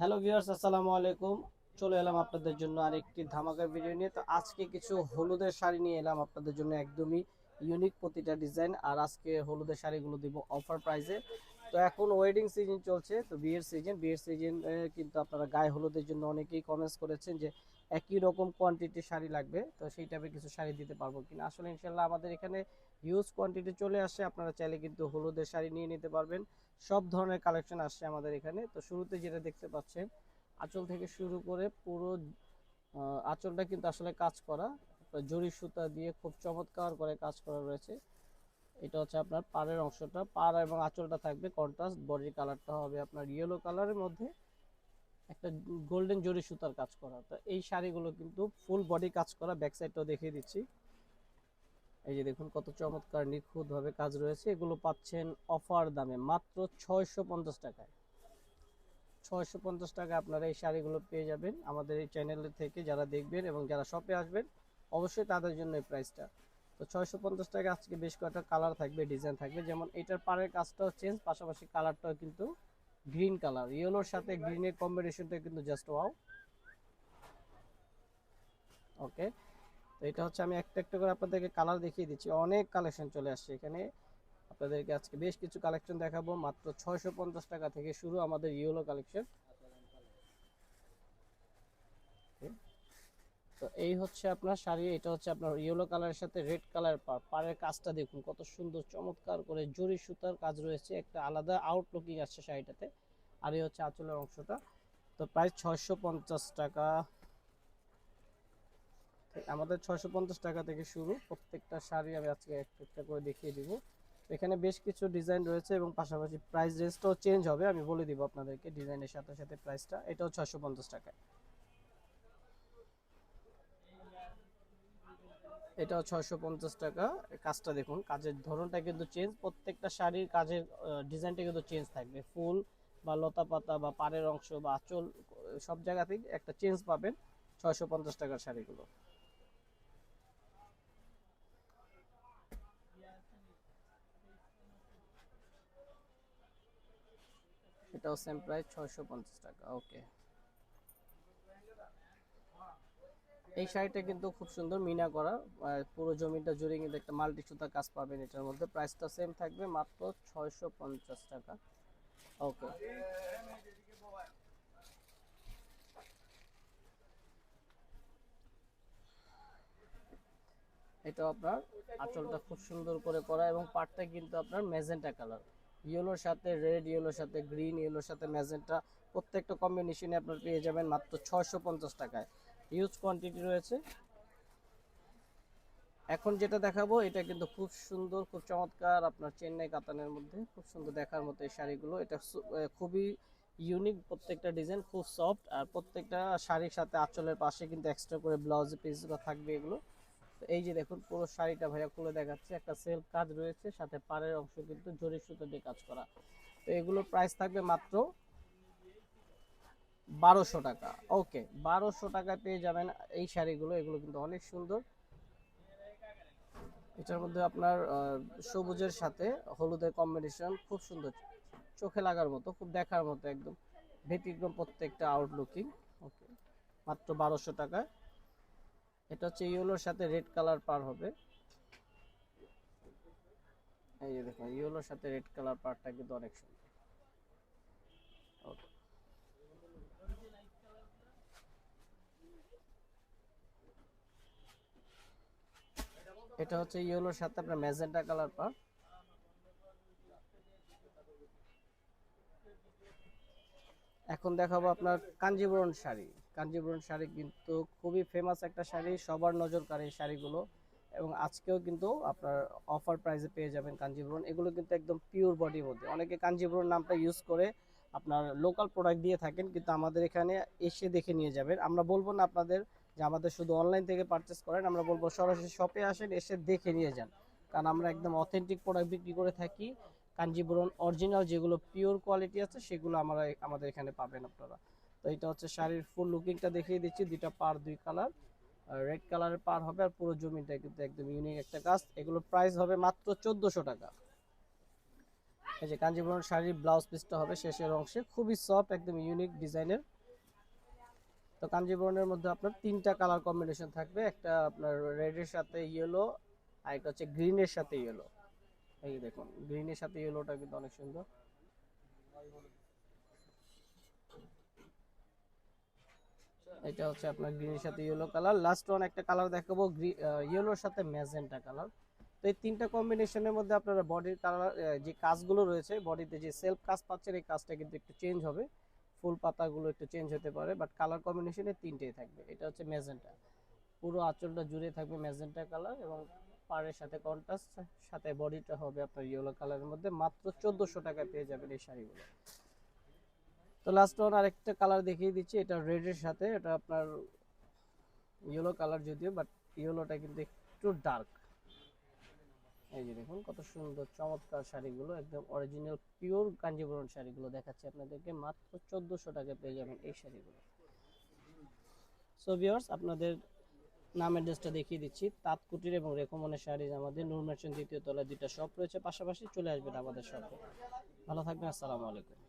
Hello viewers, আসসালামু আলাইকুম। চলে এলাম আপনাদের জন্য আরেকটি ধামাকা ভিডিও নিয়ে। তো আজকে কিছু হলুদের শাড়ি নিয়ে এলাম আপনাদের জন্য একদমই ইউনিক প্রতিটা ডিজাইন আর আজকে হলুদের শাড়িগুলো দিব অফার প্রাইসে তো এখন ওয়েডিং সিজন চলছে, তো বিয়ের সিজন বিয়ের সিজন কিন্তু আপনারা গায়ে হলুদের জন্য অনেকেই কমেন্টস করেছেন যে একই রকম কোয়ান্টিটির শাড়ি লাগবে, তো সেই টাইপের কিছু শাড়ি দিতে পারব কিনা। আসলে ইনশাল্লাহ আমাদের এখানে হিউজ কোয়ান্টিটি চলে আসে আপনারা চাইলে কিন্তু হলুদের শাড়ি নিয়ে নিতে পারবেন। সব ধরনের কালেকশন আসছে আমাদের এখানে। তো শুরুতে যেটা দেখতে পাচ্ছেন, আঁচল থেকে শুরু করে পুরো আঁচলটা কিন্তু আসলে কাজ করা জরি সুতা দিয়ে খুব চমৎকার করে কাজ করা রয়েছে। এটা হচ্ছে আপনার পাড়ের অংশটা। পাড় এবং আঁচলটা থাকবে কন্ট্রাস্ট বডির কালারটা হবে আপনার ইয়েলো কালারের মধ্যে। একটা গোল্ডেন জরি সুতার কাজ করা। তো এই শাড়িগুলো কিন্তু ফুল বডি কাজ করা ব্যাক সাইডটাও দেখিয়ে দিচ্ছি। এই যে দেখুন কত চমৎকার, নিখুঁতভাবে কাজ রয়েছে। এগুলো পাচ্ছেন অফার দামে মাত্র ছয়শো পঞ্চাশ টাকায়। ছয়শো পঞ্চাশ টাকা আপনারা এই শাড়িগুলো পেয়ে যাবেন আমাদের এই চ্যানেল থেকে যারা দেখবেন এবং যারা শপে আসবেন, অবশ্যই তাদের জন্য এই প্রাইসটা তো ছয়শো পঞ্চাশ টাকা আজকে বেশ কয়েকটা কালার থাকবে ডিজাইন থাকবে। যেমন এটার পাড়ের কাজটাও চেঞ্জ পাশাপাশি কালারটাও কিন্তু গ্রিন কালার ইয়েলোর সাথে গ্রিনের কম্বিনেশনটা কিন্তু জাস্ট ওয়াও ওকে তো এটা হচ্ছে আমি একটা একটা করে আপনাদেরকে কালার দেখিয়ে দিচ্ছি। অনেক কালেকশন চলে আসছে এখানে। আপনাদেরকে আজকে বেশ কিছু কালেকশন দেখাবো। মাত্র ছয়শো পঞ্চাশ টাকা থেকে শুরু আমাদের ইয়েলো কালেকশন তো এই হচ্ছে আপনার শাড়ি, এটা হচ্ছে আপনার ইয়েলো কালারের সাথে রেড কালার পার, পাড়ের কাজটা দেখুন, কত সুন্দর, চমৎকার করে জরি সুতার কাজ রয়েছে, একটা আলাদা আউটলুকিং আসছে শাড়িটাতে, আর এই হচ্ছে আঁচলের অংশটা। তো প্রায় ছয়শো পঞ্চাশ টাকা। আমাদের ছয়শো পঞ্চাশ টাকা থেকে শুরু, প্রত্যেকটা শাড়ি আমি আজকে একটা একটা করে দেখিয়ে দিব। এখানে বেশ কিছু ডিজাইন রয়েছে এবং পাশাপাশি প্রাইস রেঞ্জটাও চেঞ্জ হবে, আমি বলে দিব আপনাদেরকে ডিজাইনের সাথে সাথে প্রাইসটা, এটাও ছয়শো পঞ্চাশ এটাও ছয়শো পঞ্চাশ টাকা। কাজটা দেখুন, কাজের ধরনটা কিন্তু চেঞ্জ প্রত্যেকটা শাড়ির কাজের ডিজাইনটা কিন্তু চেঞ্জ থাকবে। ফুল বা লতা পাতা বা পাড়ের অংশ বা আঁচল, সব জায়গাতেই একটা চেঞ্জ পাবেন ছয়শো পঞ্চাশ টাকার শাড়িগুলো। এটাও সেম প্রাইস ছয়শো পঞ্চাশ টাকা ওকে এই শাড়িটা কিন্তু খুব সুন্দর মিনা করা। পুরো জমিটা জুড়ে কিন্তু একটা মাল্টি সুতা কাজ পাবেন এটার মধ্যে। প্রাইসটা সেম থাকবে মাত্র ছয়শো পঞ্চাশ টাকা। ওকে। এটা আপনার আঁচলটা খুব সুন্দর করে করা এবং পাটটা কিন্তু আপনার ম্যাজেন্টা কালার। ইয়েলোর সাথে রেড ইয়েলোর সাথে গ্রিন ইয়েলোর সাথে ম্যাজেন্টা প্রত্যেকটা কম্বিনেশনে আপনার পেয়ে যাবেন মাত্র ছয়শো পঞ্চাশ টাকায়। হিউজ কোয়ান্টিটি রয়েছে। এখন যেটা দেখাবো, এটা কিন্তু খুব সুন্দর, খুব চমৎকার আপনার চেন্নাই কাতানের মধ্যে। খুব সুন্দর দেখার মতো এই শাড়িগুলো। এটা খুবই ইউনিক প্রত্যেকটা ডিজাইন খুব সফট আর প্রত্যেকটা শাড়ির সাথে আঁচলের পাশে কিন্তু এক্সট্রা করে ব্লাউজ পিসগুলো থাকবে এগুলো। এই যে দেখুন, পুরো শাড়িটা ভাইয়া খুলে দেখাচ্ছে। একটা সেলফ কাজ রয়েছে, সাথে পাড়ের অংশ কিন্তু জরি সুতো দিয়ে কাজ করা। তো এগুলোর প্রাইস থাকবে মাত্র বারোশো টাকা। ওকে বারোশো টাকা পেয়ে যাবেন এই শাড়িগুলো, এগুলো কিন্তু অনেক সুন্দর। এটার মধ্যে আপনার সবুজের সাথে হলুদের কম্বিনেশন খুব সুন্দর। চোখে লাগার মতো, খুব দেখার মতো একদম। ব্যতিক্রম প্রত্যেকটা আউটলুকিং ওকে মাত্র বারোশো টাকা। এটা হচ্ছে ইয়েলোর সাথে রেড কালার পার হবে। এই যে দেখুন, ইয়েলোর সাথে রেড কালার পারটা কিন্তু অনেক সুন্দর। এটা হচ্ছে ইয়েলোর সাথে আপনার ম্যাজেন্টা কালার পার। এখন দেখাবো আপনার কাঞ্জিবরণ শাড়ি। কাঞ্জিবরণ শাড়ি কিন্তু খুবই ফেমাস একটা শাড়ি, সবার নজর কাড়ে এই শাড়িগুলো। এবং আজকেও কিন্তু আপনার অফার প্রাইসে পেয়ে যাবেন কাঞ্জিবরণ। এগুলো কিন্তু একদম পিওর বডির মধ্যে। অনেকে কাঞ্জিবরণ নামটা ইউজ করে আপনার লোকাল প্রোডাক্ট দিয়ে থাকেন, কিন্তু আমাদের এখানে এসে দেখে নিয়ে যাবেন। আমরা বলব না আপনাদের যে আমাদের শুধু অনলাইন থেকে পারচেস করেন, আমরা বলব সরাসরি শপে আসেন, এসে দেখে নিয়ে যান। কারণ আমরা একদম অথেন্টিক প্রোডাক্ট বিক্রি করে থাকি। কাঞ্জিবরণ অরিজিনাল যেগুলো পিওর কোয়ালিটি আছে, সেগুলো আমরা আমাদের এখানে পাবেন আপনারা। তো এটা হচ্ছে শাড়ির ফুল লুকিংটা দেখিয়ে দিচ্ছি, দুইটা পার, দুই কালার রেড কালারের পার হবে আর পুরো জমিটা কিন্তু একদম ইউনিক একটা কাজ এগুলোর প্রাইস হবে মাত্র চোদ্দোশো টাকা। এই যে কাঞ্জিবরম শাড়ির ব্লাউজ পিসটা হবে শেষের অংশে। খুবই সফট একদম ইউনিক ডিজাইনের তো কাঞ্জিবরণের মধ্যে আপনার তিনটা কালার কম্বিনেশন থাকবে। একটা আপনার রেডের সাথে ইয়েলো আর একটা হচ্ছে গ্রিনের সাথে ইয়েলো এই দেখুন গ্রিনের সাথে ইয়েলোটা কিন্তু অনেক সুন্দর। এটা হচ্ছে আপনার গ্রিনের সাথে ইয়েলো কালার লাস্ট ওয়ান একটা কালার দেখাবো ইয়েলোর সাথে ম্যাজেন্টা কালার তো এই তিনটা কম্বিনেশনের মধ্যে আপনারা বডির কালার যে কাজগুলো রয়েছে বডিতে যে সেলফ কাজ পাচ্ছেন, এই কাজটা কিন্তু একটু চেঞ্জ হবে। ফুল পাতাগুলো একটু চেঞ্জ হতে পারে বাট কালার কম্বিনেশনে তিনটেই থাকবে। এটা হচ্ছে ম্যাজেন্টা পুরো আঁচলটা জুড়ে থাকবে ম্যাজেন্টা কালার এবং পাড়ের সাথে কন্ট্রাস্ট সাথে বডিটা হবে আপনার ইয়েলো কালারের মধ্যে। মাত্র চোদ্দোশো টাকায় পেয়ে যাবেন এই শাড়িগুলো। তো লাস্ট ওয়ান আরেকটা কালার দেখিয়ে দিচ্ছি। এটা রেডের সাথে। এটা আপনার ইয়েলো কালার যদিও বাট ইয়েলোটা কিন্তু একটু ডার্ক এই যে দেখুন, কত সুন্দর চমৎকার শাড়িগুলো, একদম অরিজিনাল পিওর কাঞ্জিবরম শাড়িগুলো দেখাচ্ছি আপনাদেরকে। মাত্র চোদ্দোশো টাকা পেয়ে যাবেন এই শাড়িগুলো। সো ভিউয়ার্স আপনাদের নাম অ্যাড্রেসটা দেখিয়ে দিচ্ছি। তাঁতকুটির এবং রেকমনের শাড়ি আমাদের নূর দ্বিতীয় তলায় দুইটা শপ রয়েছে। পাশাপাশি চলে আসবেন আমাদের শপে ভালো থাকবেন, আসসালামু আলাইকুম।